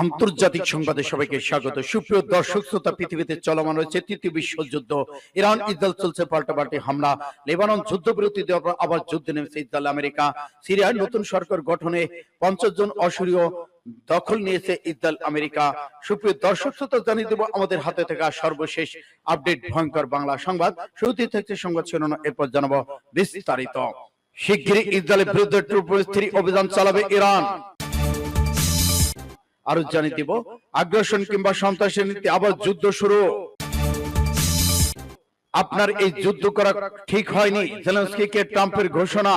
আন্তর্জাতিক সংবাদে সবাইকে স্বাগত। সুপ্রিয় দর্শক, শ্রোতা, পৃথিবীতে চলমান রয়েছে তৃতীয় বিশ্বযুদ্ধ ইরান, ইসরায়েল চলছে পাল্টাপাল্টি হামলা। লেবানন যুদ্ধবিরতি দেওয়ার পর আবার যুদ্ধে নেমেছে ইসরায়েল, আমেরিকা। সিরিয়ায় নতুন সরকার গঠনে পঞ্চাশ জন অসুরীয় দখল নিয়েছে ইসরায়েল, আমেরিকা। সুপ্রিয় দর্শক, শ্রোতা, জানিয়ে দেব, আমাদের হাতে থাকা সর্বশেষ আপডেট ভয়ঙ্কর বাংলা সংবাদ। শুরুতেই থাকছে সংবাদ শিরোনাম, এরপর জানাব বিস্তারিত। শিগগিরই ইসরায়েলের বিরুদ্ধে ট্রুপস্থির অভিযান চালাবে ইরান। আরও জানিয়ে দিব, আগ্রাসন কিংবা সন্ত্রাসের নীতি আবার যুদ্ধ শুরু। আপনার এই যুদ্ধ করা ঠিক হয়নি ট্রাম্পের ঘোষণা।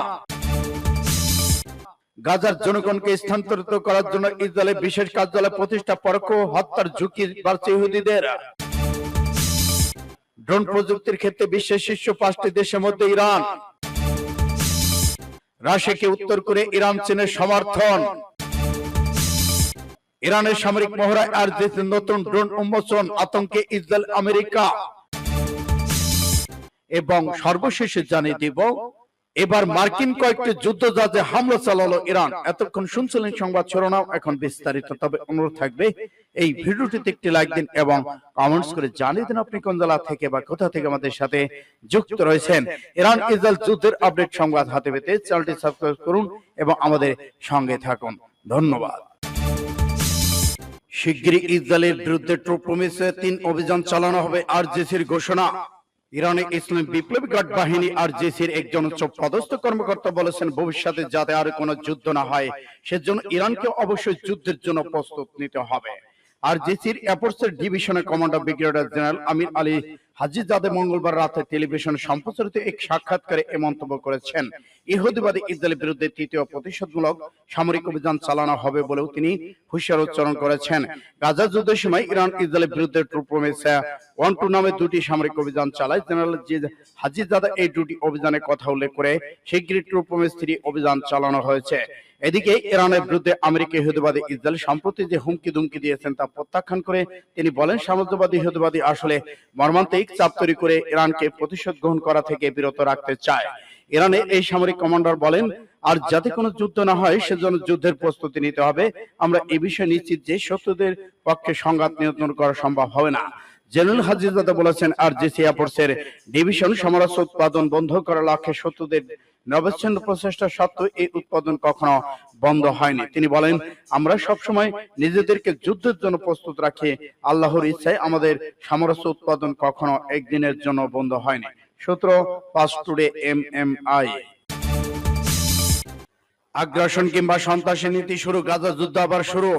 গাজার জনগণকে স্থানান্তরিত করার জন্য ইসরায়েলের বিশেষ কার্যালয় প্রতিষ্ঠা পরোক্ষ হত্যার ঝুঁকি বাড়ছে ইহুদিদের। ড্রোন প্রযুক্তির ক্ষেত্রে বিশ্বের শীর্ষ পাঁচটি দেশের মধ্যে ইরান। রাশিয়াকে উত্তর করে ইরান, চীনের সমর্থন। ইরানের সামরিক মহড়ায় আর যে নতুন ড্রোন উন্মোচন আতঙ্কে ইসরায়েল আমেরিকা। এবং সর্বশেষে জানিয়ে দিব এবার মার্কিন কয়েকটি যুদ্ধ জাহাজে হামলা চালালো ইরান। এতক্ষণ শুনছিলেন সংবাদ শিরোনাম এখন বিস্তারিত তবে অনুরোধ থাকবে এই ভিডিওটিতে একটি লাইক দিন এবং কমেন্টস করে জানিয়ে দিন আপনি কোন জেলা থেকে বা কোথা থেকে আমাদের সাথে যুক্ত রয়েছেন। ইরান ইসরায়েল যুদ্ধের আপডেট সংবাদ হাতে পেতে চ্যানেলটি সাবস্ক্রাইব করুন এবং আমাদের সঙ্গে থাকুন ধন্যবাদ শিগগিরই ইসরায়েলের বিরুদ্ধে ট্রুপ প্রমিসে তিন অভিযান চালানো হবে আর জেসির ঘোষণা। ইরানে ইসলাম বিপ্লবী গার্ড বাহিনী আর জেসির একজন উচ্চ পদস্থ কর্মকর্তা বলেছেন, ভবিষ্যতে যাতে আর কোনো যুদ্ধ না হয়, সেজন্য ইরানকে অবশ্যই যুদ্ধের জন্য প্রস্তুত নিতে হবে। আর জেসির এয়ারফোর্সের ডিভিশনের commander brigadier general Amir Ali Hajizadeh মঙ্গলবার রাতে সম্প্রচারিত এক সাক্ষাৎকারে এ মন্তব্য করেছেন। ইহুদিবাদী ইসরায়েলের বিরুদ্ধে তৃতীয় প্রতিশোধমূলক সামরিক অভিযান চালানো হবে বলেও তিনি হুঁশিয়ার উচ্চারণ করেছেন। গাজা যুদ্ধের সময় ইরান ইসরায়েলের বিরুদ্ধে ট্রুপ ওয়ান টু নামে দুটি সামরিক অভিযান চালায়। জেনারেল হাজিজাদা এই দুটি অভিযানের কথা উল্লেখ করে, শিগগিরই ট্রুপ থ্রি অভিযান চালানো হয়েছে। এদিকে ইরানের বিরুদ্ধে আমেরিকা ইহুদিবাদী ইসরায়েল সম্প্রতি যে হুমকি দুমকি দিয়েছেন তা প্রত্যাখ্যান করে তিনি বলেন সাম্রাজ্যবাদী ইহুদিবাদী আসলে মর্মান্তিক চাপ তৈরি করে ইরানকে প্রতিশোধ গ্রহণ করা থেকে বিরত রাখতে চায়। ইরানে এই সামরিক কমান্ডার বলেন আর যাতে কোনো যুদ্ধ না হয় সেজন্য যুদ্ধের প্রস্তুতি নিতে হবে। আমরা এই বিষয়ে নিশ্চিত যে শত্রুদের পক্ষে সংঘাত নিয়ন্ত্রণ করা সম্ভব হবে না। জেনারেল হাজিজাদা বলেছেন আর জিসি এয়ারফোর্সের ডিভিশন সমরাস্ত্র উৎপাদন বন্ধ করার লক্ষ্যে শত্রুদের নবচ্ছন্দ প্রচেষ্টা সত্ত্বেও এই উৎপাদন কখনো বন্ধ হয়নি। তিনি বলেন, আমরা সবসময় নিজেদেরকে যুদ্ধের জন্য প্রস্তুত রাখি। আল্লাহর ইচ্ছায় আমাদের সামরাস্ত্র উৎপাদন কখনো একদিনের জন্য বন্ধ হয়নি। সূত্র Pars today M M I আগ্রাসন কিংবা সন্ত্রাসী নীতি শুরু, গাজা যুদ্ধ আবার শুরু।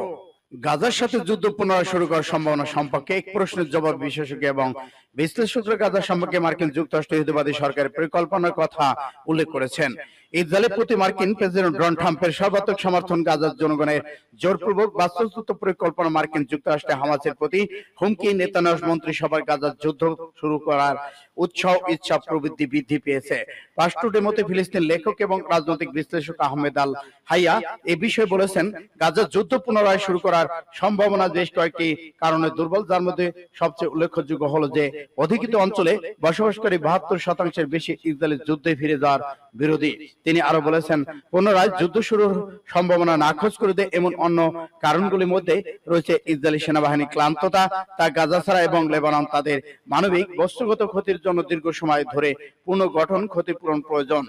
গাজার সাথে যুদ্ধ পুনরায় শুরু করার সম্ভাবনা সম্পর্কে এক প্রশ্নের জবাব বিশেষজ্ঞ এবং বিশ্লেষকরা গাজা সম্পর্কে মার্কিন যুক্তরাষ্ট্র ইহুদিবাদী সরকারের পরিকল্পনার কথা উল্লেখ করেছেন। ইসরায়েলের প্রতি মার্কিন প্রেসিডেন্ট ডোনাল্ড ট্রাম্পের সর্বাত্মক সমর্থন গাজার জনগণের জোরপূর্বক বাস্তুচ্যুত পরিকল্পনা মার্কিন যুক্তরাষ্ট্রে হামাসের প্রতি হুমকি নেতানিয়াহু মন্ত্রিসভার গাজার যুদ্ধ শুরু করার উৎসাহ ইচ্ছা প্রবৃদ্ধি বৃদ্ধি পেয়েছে। পাস্টুডের মতে ফিলিস্তিন লেখক এবং রাজনৈতিক বিশ্লেষক আহমেদ আল হাইয়া এ বিষয়ে বলেছেন গাজার যুদ্ধ পুনরায় শুরু করার সম্ভাবনা বেশ কয়েকটি কারণে দুর্বল যার মধ্যে সবচেয়ে উল্লেখযোগ্য হলো যে অধিকৃত অঞ্চলে বসবাসকারী বাহাত্তর শতাংশের বেশি ইসরায়েলের যুদ্ধে ফিরে যাওয়ার বিরোধী তিনি আরও বলেছেন পুনরায় যুদ্ধ শুরুর সম্ভাবনা নাকচ করে দেয় এমন অন্য কারণগুলির মধ্যে রয়েছে ইসরায়েলি সেনাবাহিনী ক্লান্ততা, তা গাজা ছাড়া এবং লেবানন তাদের মানবিক, বস্তুগত ক্ষতির জন্য দীর্ঘ সময় ধরে পুনর্গঠন ক্ষতিপূরণ প্রয়োজন।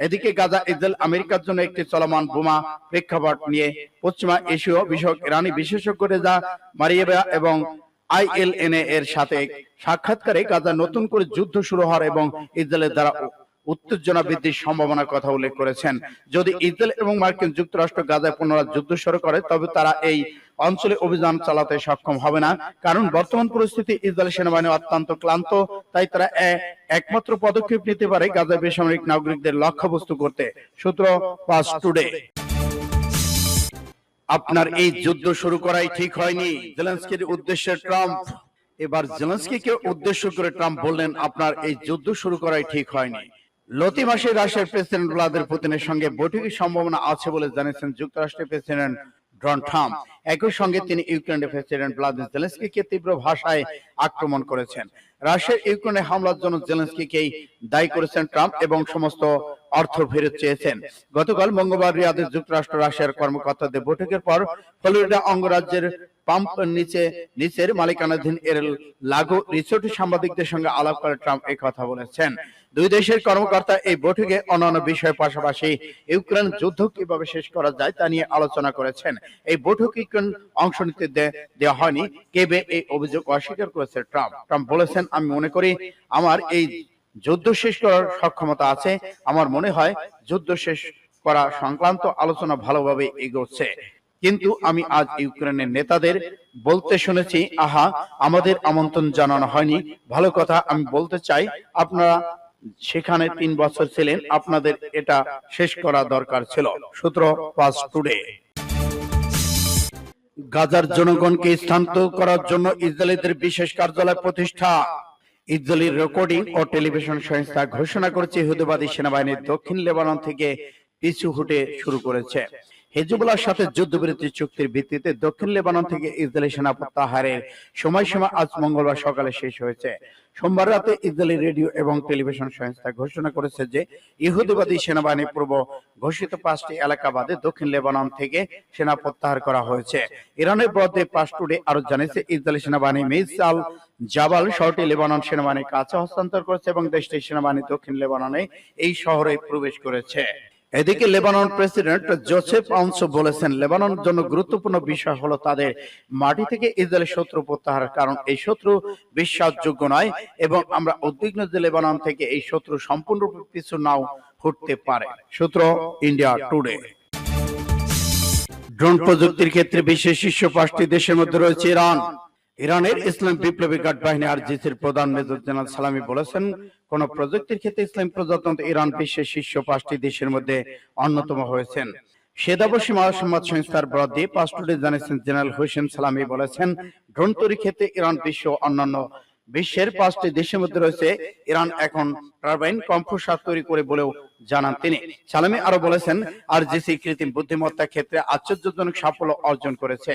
এদিকে গাজা, ইসরায়েল, আমেরিকার জন্য একটি চলমান বোমা প্রেক্ষাপট নিয়ে পশ্চিমা এশীয় বিষয়ক ইরানি বিশেষজ্ঞ রেজা মারিয়েবা এবং আইএলএনএ এর সাথে সাক্ষাৎকারে গাজা নতুন করে যুদ্ধ শুরু হওয়ার এবং ইসরায়েলের দ্বারা উত্তেজনা বৃদ্ধির সম্ভাবনার কথা উল্লেখ করেছেন। যদি ইসরায়েল এবং মার্কিন যুক্তরাষ্ট্র গাজায় পুনরায় যুদ্ধ শুরু করে, তবে তারা এই অঞ্চলে অভিযান চালাতে সক্ষম হবে না। কারণ বর্তমান পরিস্থিতি ইসরায়েল সেনাবাহিনী অত্যন্ত ক্লান্ত, তাই তারা একমাত্র পদক্ষেপ নিতে পারে গাজায় বেসামরিক নাগরিকদের লক্ষ্যবস্তু করতে। সূত্র পাস টুডে। আপনার এই যুদ্ধ শুরু করাই ঠিক হয়নি, জেলেন্সকির উদ্দেশ্যে ট্রাম্প। এবার জেলেন্সকিকে উদ্দেশ্য করে ট্রাম্প বললেন, আপনার এই যুদ্ধ শুরু করাই ঠিক হয়নি। লতি রাশিয়ার প্রেসিডেন্ট ভ্লাদিমির পুতিনের সঙ্গে বৈঠকের সম্ভাবনা আছে বলে জানিয়েছেন যুক্তরাষ্ট্রের প্রেসিডেন্ট ডোনাল্ড ট্রাম্প। একই সঙ্গে তিনি ইউক্রেনের প্রেসিডেন্ট ভ্লাদিমির জেলেন্সকিকে তীব্র ভাষায় আক্রমণ করেছেন। রাশিয়ার ইউক্রেনে হামলার জন্য জেলেন্সকিকেই দায়ী করেছেন ট্রাম্প এবং সমস্ত অর্থ ফেরত চেয়েছেন। গতকাল মঙ্গলবার যুক্তরাষ্ট্র রাশিয়ার কর্মকর্তাদের বৈঠকের পর ফ্লোরিডা অঙ্গরাজ্যের পাম্প নিচে নিচের মালিকানাধীন এর লাগু রিসোর্ট সাংবাদিকদের সঙ্গে আলাপ করে ট্রাম্প এই কথা বলেছেন। দুই দেশের কর্মকর্তা এই বৈঠকে অন্যান্য বিষয়ের পাশাপাশি ইউক্রেন যুদ্ধ কীভাবে শেষ করা যায় তা নিয়ে আলোচনা করেছেন। এই বৈঠকে ইউক্রেন অংশ নিতে দেওয়া হয়নি। কেবে এই অভিযোগ অস্বীকার করেছে ট্রাম্প? ট্রাম্প বলেছেন আমি মনে করি আমার এই যুদ্ধ শেষ করার সক্ষমতা আছে। আমার মনে হয় যুদ্ধ শেষ করা সংক্রান্ত আলোচনা ভালোভাবে এগোচ্ছে। কিন্তু আমি আজ ইউক্রেনের নেতাদের বলতে শুনেছি আহা আমাদের আমন্ত্রণ জানানো হয়নি। ভালো কথা আমি বলতে চাই আপনারা সেখানে তিন বছর ছিলেন আপনাদের এটা শেষ করা দরকার ছিল। সূত্র পাস টুডে। গাজার জনগণকে স্থানান্তর করার জন্য ইসরায়েলিদের বিশেষ কার্যালয় প্রতিষ্ঠা। ইসরায়েলি রেকর্ডিং ও টেলিভিশন সংস্থা ঘোষণা করেছে ইহুদিবাদী সেনাবাহিনী দক্ষিণ লেবানন থেকে পিছু হুটে শুরু করেছে। হেজবুল্লাহর সাথে যুদ্ধবিরতি চুক্তির ভিত্তিতে দক্ষিণ লেবানন থেকে ইসরায়েলি সেনা প্রত্যাহারের সময়সীমা আজ মঙ্গলবার সকালে শেষ হয়েছে। সোমবার রাতে ইসরায়েলি রেডিও এবং টেলিভিশন সংস্থা ঘোষণা করেছে যে ইহুদিবাদী সেনাবাহিনী পূর্ব ঘোষিত পাঁচটি এলাকা বাদে দক্ষিণ লেবানন থেকে সেনা প্রত্যাহার করা হয়েছে। ইরানের বিরুদ্ধে পাস টুডে আরও জানিয়েছে, ইসরায়েলি সেনাবাহিনী মিসাল জাবাল শহরটি লেবানন সেনাবাহিনীর কাছে হস্তান্তর করেছে এবং দেশটির সেনাবাহিনী দক্ষিণ লেবাননে এই শহরে প্রবেশ করেছে। এদিকে লেবানন প্রেসিডেন্ট জোসেফ আউন্স বলেছেন, লেবাননের জন্য গুরুত্বপূর্ণ বিষয় হলো তাদের মাটি থেকে ইসরায়েলের শত্রু প্রত্যাহার কারণ। এই শত্রু বিশ্বাসযোগ্য নয় এবং আমরা উদ্বিগ্ন যে লেবানন থেকে এই শত্রু সম্পূর্ণরূপে পিছু নাও ফুটতে পারে। সূত্র ইন্ডিয়া টুডে। ড্রোন প্রযুক্তির ক্ষেত্রে বিশ্বের শীর্ষ পাঁচটি দেশের মধ্যে রয়েছে ইরান। ইরানের ইসলাম বিপ্লবী গার্ড বাহিনী আরজিসির প্রধান মেজর জেনারেল সালামি বলেছেন কোন প্রযুক্তির ক্ষেত্রে ইসলাম প্রজাতন্ত্র ইরান বিশ্বের শীর্ষ পাঁচটি দেশের মধ্যে অন্যতম হয়েছেন। সেদাবসী মহাসম্মত সংস্থার বরাদ্দে পাস্টুডে জানিয়েছেন জেনারেল হোসেন সালামি বলেছেন ড্রোন তৈরি ক্ষেত্রে ইরান বিশ্ব অন্যান্য বিশ্বের পাঁচটি দেশের মধ্যে রয়েছে ইরান এখন টারবাইন কম্পোসার তৈরি করে বলেও জানান তিনি। সালামি আরও বলেছেন আর জিসি কৃত্রিম বুদ্ধিমত্তা ক্ষেত্রে আশ্চর্যজনক সাফল্য অর্জন করেছে।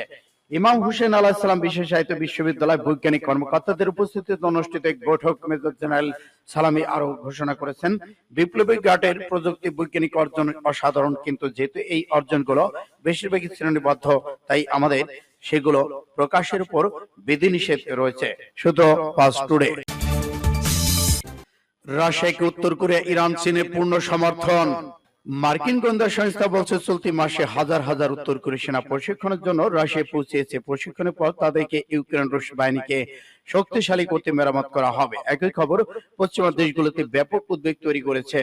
ইমাম হুসেন আলাহ সালাম বিশেষায়িত বিশ্ববিদ্যালয় বৈজ্ঞানিক কর্মকর্তাদের উপস্থিতিতে অনুষ্ঠিত এক বৈঠক মেজর জেনারেল সালামি আরও ঘোষণা করেছেন। বিপ্লবী গাটের প্রযুক্তি বৈজ্ঞানিক অর্জন অসাধারণ, কিন্তু যেহেতু এই অর্জনগুলো বেশিরভাগই শ্রেণীবদ্ধ, তাই আমাদের সেগুলো প্রকাশের উপর বিধিনিষেধ রয়েছে। শুধু পাস টুডে। রাশিয়াকে উত্তর কোরিয়া, ইরান, চীনের পূর্ণ সমর্থন। মার্কিন গোয়েন্দা সংস্থা বলছে, চলতি মাসে হাজার হাজার উত্তর কোরিয়া সেনা প্রশিক্ষণের জন্য রাশিয়া পৌঁছেছে। প্রশিক্ষণের পর তাদেরকে ইউক্রেন রুশ বাহিনীকে শক্তিশালী করতে মেরামত করা হবে। একই খবর, পশ্চিমা দেশগুলোতে ব্যাপক উদ্বেগ তৈরি করেছে।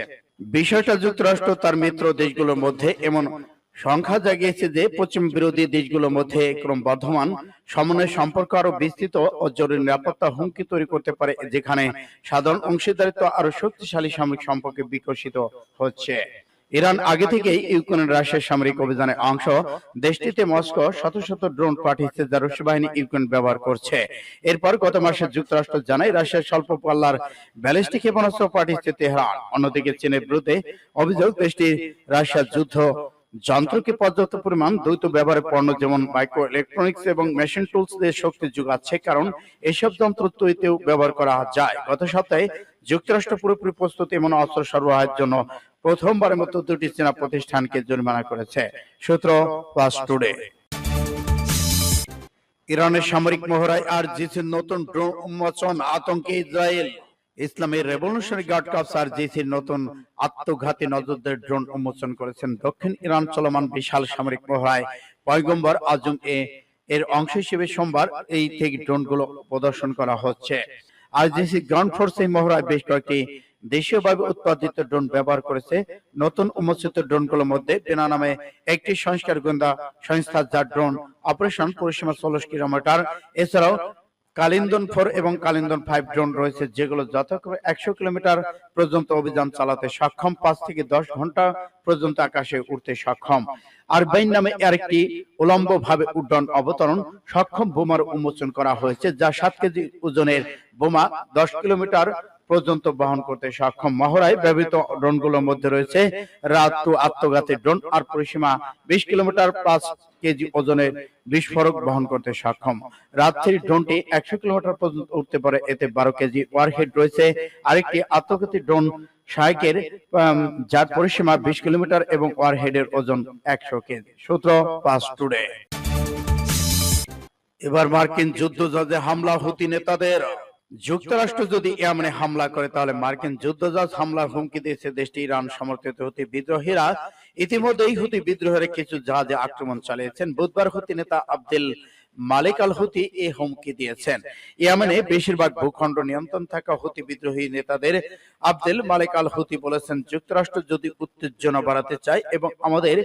বিষয়টা যুক্তরাষ্ট্র, তার মিত্র দেশগুলোর মধ্যে এমন সংখ্যা জাগিয়েছে যে, পশ্চিম বিরোধী দেশগুলোর মধ্যে ক্রমবর্ধমান সমন্বয় সম্পর্ক আরও বিস্তৃত ও জরুরি নিরাপত্তা হুমকি তৈরি করতে পারে, যেখানে সাধারণ অংশীদারিত্ব আরও শক্তিশালী সামরিক সম্পর্কে বিকশিত হচ্ছে। ইরান আগে থেকেই ইউক্রেনের রাশিয়ার সামরিক অভিযানের অংশ দেশটিতে মস্কো শত শত ড্রোন পাঠিয়েছে যা রুশ বাহিনী ইউক্রেন ব্যবহার করছে। এরপর গত মাসে যুক্তরাষ্ট্র জানায় রাশিয়ার স্বল্প পাল্লার ব্যালিস্টিক ক্ষেপণাস্ত্র পাঠিয়েছে তেহরান। অন্যদিকে চীনের বিরুদ্ধে অভিযোগ দেশটি রাশিয়ার যুদ্ধ যন্ত্রকে পর্যাপ্ত পরিমাণ দ্বৈত ব্যবহারের পণ্য, যেমন মাইক্রো ইলেকট্রনিক্স এবং মেশিন টুলস দিয়ে শক্তি যোগাচ্ছে, কারণ এসব যন্ত্র তৈরিতেও ব্যবহার করা যায়। গত সপ্তাহে যুক্তরাষ্ট্র পুরোপুরি প্রস্তুত এমন অস্ত্র সরবরাহের জন্য প্রথমবারের মতো দুটি চীনা প্রতিষ্ঠানকে জরিমানা করেছে, সূত্র প্লাস টুডে। ইরানের সামরিক মহড়ায় আর জিসির নতুন ড্রোন উন্মোচন আতঙ্কে ইসরায়েল। ইসলামের রেভলিউশনারি গার্ড কাপস আর জিসির নতুন আত্মঘাতী নজরদের ড্রোন উন্মোচন করেছেন দক্ষিণ ইরান চলমান বিশাল সামরিক মহড়ায়। পয়গম্বর আজম এ এর অংশ হিসেবে সোমবার এই থেকে ড্রোনগুলো প্রদর্শন করা হচ্ছে। আর জিসি গ্রাউন্ড ফোর্স এই মহড়ায় বেশ কয়েকটি দেশীয়ভাবে উৎপাদিত ড্রোন ব্যবহার করেছে। নতুন উন্মোচিত ড্রোনগুলোর মধ্যে পেনা নামে একটি সংস্কার গোয়েন্দা সংস্থা যার ড্রোন অপারেশন পরিসীমা চল্লিশ কিলোমিটার। এছাড়াও কালিন্দন ফোর এবং কালিন্দন ফাইভ ড্রোন রয়েছে, যেগুলো যথাক্রমে একশো কিলোমিটার পর্যন্ত অভিযান চালাতে সক্ষম, পাঁচ থেকে দশ ঘণ্টা পর্যন্ত আকাশে উঠতে সক্ষম। আর বাইন নামে আরেকটি উলম্ব ভাবে উড্ডয়ন অবতরণ সক্ষম বোমার উন্মোচন করা হয়েছে, যা সাত কেজি ওজনের বোমা, দশ কিলোমিটার পর্যন্ত বহন করতে সক্ষম মহড়ায় ব্যবহৃত ড্রোনগুলোর মধ্যে রয়েছে রাত আত্মঘাতী ড্রোন আর পরিসীমা বিশ কিলোমিটার পাঁচ কেজি ওজনের বিস্ফোরক বহন করতে সক্ষম। রাত্রির ড্রোনটি একশো কিলোমিটার পর্যন্ত উঠতে পারে, এতে বারো কেজি ওয়ারহেড রয়েছে। আরেকটি আত্মঘাতী ড্রোন শাইকের যার পরিসীমা বিশ কিলোমিটার এবং ওয়ারহেডের ওজন একশো কেজি। সূত্র পাস টুডে। এবার মার্কিন যুদ্ধ জাহাজে হামলা হুতি নেতাদের। যুক্তরাষ্ট্র যদি ইয়ামেনে হামলা করে তাহলে মার্কিন যুদ্ধজাহাজ হামলার হুমকি দিয়েছে দেশটি ইরান সমর্থিত হুতি বিদ্রোহীরা। ইতিমধ্যেই হুতি বিদ্রোহের কিছু জাহাজে আক্রমণ চালিয়েছেন। বুধবার হুতি নেতা আব্দুল মালিক আল হুতি এই হুমকি দিয়েছেন। ইয়ামেনে বেশিরভাগ ভূখণ্ড নিয়ন্ত্রণ থাকা হুতি বিদ্রোহী নেতাদের আব্দুল মালিক আল হুতি বলেছেন যুক্তরাষ্ট্র যদি উত্তেজনা বাড়াতে চায় এবং আমাদের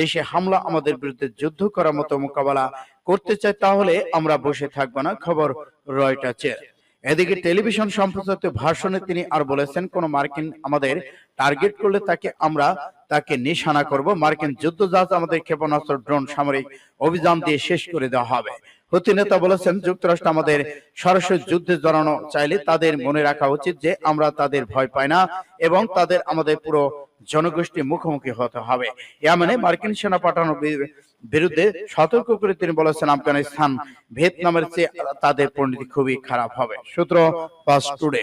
দেশে হামলা আমাদের বিরুদ্ধে যুদ্ধ করার মতো মোকাবেলা করতে চায় তাহলে আমরা বসে থাকব না খবর রয়টার্সের এদিকে টেলিভিশন সম্প্রচারিত ভাষণে তিনি আর বলেছেন, কোন মার্কিন আমাদের টার্গেট করলে তাকে আমরা তাকে নিশানা করব। মার্কিন যুদ্ধ জাহাজ আমাদের ক্ষেপণাস্ত্র, ড্রোন, সামরিক অভিযান দিয়ে শেষ করে দেওয়া হবে। হুতি নেতা বলেছেন, যুক্তরাষ্ট্র আমাদের সরাসরি যুদ্ধে জড়ানো চাইলে তাদের মনে রাখা উচিত যে আমরা তাদের ভয় পাই না এবং তাদের আমাদের পুরো জনগোষ্ঠী মুখোমুখি হতে হবে। ইয়ামেনে মার্কিন সেনা পাঠানোর বিরুদ্ধে সতর্ক করে তিনি বলেছেন, আফগানিস্তান ভিয়েতনামের চেয়ে তাদের পরিণতি খুবই খারাপ হবে। সূত্র পাস টুডে।